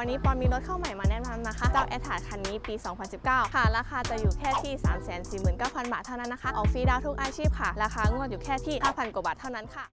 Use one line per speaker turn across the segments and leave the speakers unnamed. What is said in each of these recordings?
วันนี้ปอนมีรถเข้าใหม่มาแนะนำนะคะ เจ้าแอทาคันนี้ปี 2019 ค่ะ ราคาจะอยู่แค่ที่ 349,000 บาทเท่านั้นนะคะ ออกฟรีดาวทุกอาชีพค่ะ ราคางวดอยู่แค่ที่ 5,000 กว่าบาทเท่านั้นค่ะ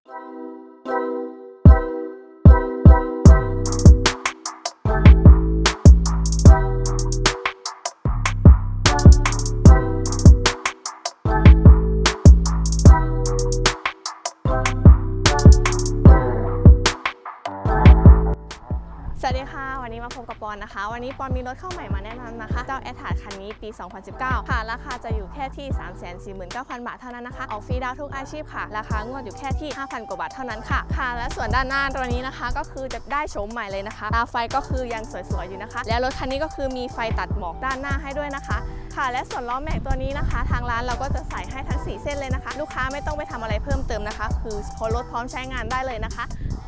สวัสดีค่ะ วันนี้มาพบกับปอนนะคะ วันนี้ปอนมีรถเข้าใหม่มาแนะนำนะคะ เจ้าแอทาคันนี้ปี 2019 ค่ะ ราคาจะอยู่แค่ที่ 349,000 บาทเท่านั้นนะคะ ออกฟรีดาวทุกอาชีพค่ะ ราคางวดอยู่แค่ที่ 5,000 กว่าบาทเท่านั้นค่ะ ค่ะ และส่วนด้านหน้าตัวนี้นะคะ ก็คือจะได้โฉมใหม่เลยนะคะ ตาไฟก็คือยังสวยๆอยู่นะคะ และรถคันนี้ก็คือมีไฟตัดหมอกด้านหน้าให้ด้วยนะคะ ค่ะ และส่วนล้อแม็กตัวนี้นะคะ ทางร้านเราก็จะใส่ให้ทั้ง 4 เส้นเลยนะคะ ลูกค้าไม่ต้องไปทำอะไรเพิ่มเติมนะคะ คือพอรถพร้อมใช้งานได้เลยนะคะ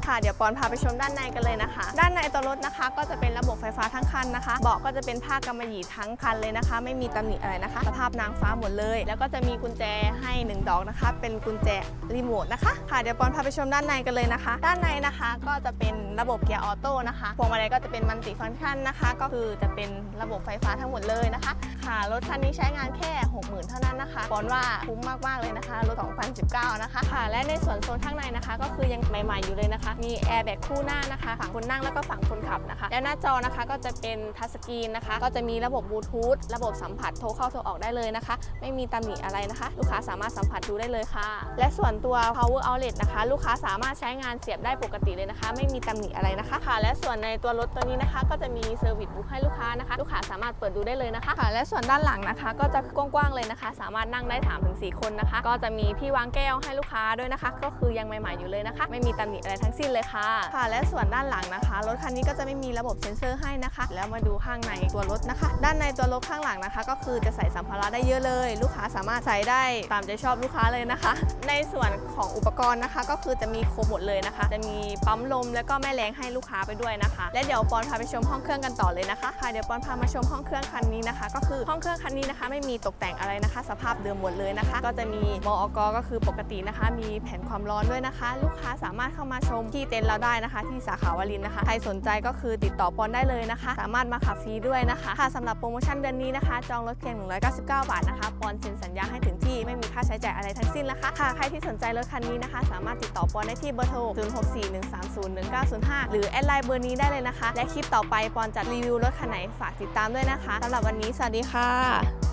ค่ะเดี๋ยวปอนพาไปชมด้านในกันเลยนะคะ ด้านในตัวรถนะคะ ก็จะเป็นระบบไฟฟ้าทั้งคันนะคะ เบาะก็จะเป็นผ้ากำมะหยี่ทั้งคันเลยนะคะ ไม่มีตำหนิอะไรนะคะ สภาพนางฟ้าหมดเลย แล้วก็จะมีกุญแจให้หนึ่งดอกนะคะ เป็นกุญแจรีโมทนะคะ ค่ะเดี๋ยวปอนพาไปชมด้านในกันเลยนะคะ ด้านในนะคะก็จะเป็นระบบเกียร์ออโต้นะคะพวงมาลัยก็จะเป็นมัลติฟังก์ชันนะคะ ก็คือจะเป็นระบบไฟฟ้าทั้งหมดเลยนะคะ ค่ะ รถคันนี้ใช้งานแค่ 60,000 เท่านั้นนะคะปอนว่าคุ้มมาก ๆ เลยนะคะ รถ 2019 นะคะค่ะ และในส่วนโซนข้างในนะคะ ก็คือยังใหม่ๆอยู่เลยนะคะ มีแอร์แบ็กคู่หน้านะคะ ฝั่งคนนั่งแล้วก็ฝั่งคนขับนะคะ และหน้าจอนะคะก็จะเป็นทัชสกรีนนะคะ ก็จะมีระบบบลูทูธ ระบบสัมผัสโทรเข้าโทรออกได้เลยนะคะ ไม่มีตำหนิอะไรนะคะ ลูกค้าสามารถสัมผัสดูได้เลยค่ะ และส่วนตัว power outlet นะคะ ลูกค้าสามารถใช้งานเสียบได้ปกติเลยนะคะ ไม่มีตำหนิอะไรนะคะค่ะ และส่วนในตัวรถตัวนี้นะคะ ก็จะมีเซอร์วิสบุ๊กให้ลูกค้านะคะ ลูกค้าสามารถเปิดดูได้เลยนะคะค่ะและส่วนด้านหลังนะคะ ก็จะกว้างๆเลยนะคะ สามารถนั่งได้3ถึง4คนนะคะ ก็จะมีที่วางแก้วให้ลูกค้าด้วยนะคะ ก็คือยังใหม่ๆอยู่เลยนะคะ ไม่มีตำหนิอะไรทั้งสิ้นเลยค่ะค่ะและส่วนด้านหลังนะคะรถคันนี้ก็จะไม่มีระบบเซ็นเซอร์ให้นะคะ แล้วมาดูข้างในตัวรถนะคะ ด้านในตัวรถข้างหลังนะคะ ก็คือจะใส่สัมภาระได้เยอะเลย ลูกค้าสามารถใส่ได้ตามใจชอบลูกค้าเลยนะคะ ในส่วนของอุปกรณ์นะคะ ก็คือจะมีครบหมดเลยนะคะ จะมีปั๊มลมแล้วก็แม่แรงให้ลูกค้าไปด้วยนะคะ และเดี๋ยวปอนพาไปชมห้องเครื่องกันต่อเลยนะคะค่ะเดี๋ยวปอนพามาชมห้องเครื่องคันนี้นะคะ ก็คือห้องเครื่องคันนี้นะคะ ไม่มีตกแต่งอะไรนะคะ สภาพเดิมหมดเลยนะคะ ก็จะมีมออกก็คือปกตินะคะ มีแผ่นความร้อนด้วยนะคะ ลูกค้าสามารถเข้ามาชมที่เต็นท์เราได้นะคะ ที่สาขาวลินนะคะใครสนใจก็คือติดต่อปอนได้เลยนะคะ สามารถมาขับฟรีด้วยนะคะค่ะสำหรับโปรโมชั่นเดือนนี้นะคะ จองรถเพียง 199 บาทนะคะปอนเซ็นสัญญาให้ถึงที่ไม่มีค่าใช้จ่ายอะไรทั้งสิ้นนะคะค่ะใครที่สนใจรถคันนี้นะคะ สามารถติดต่อปอนได้ที่เบอร์โทร0641301905 หรือแอดไลน์เบอร์นี้ได้เลยนะคะ และคลิปต่อไปปอนจะรีวิวรถคันไหนฝากติดตามด้วยนะคะสำหรับวันนี้สวัสดีค่ะ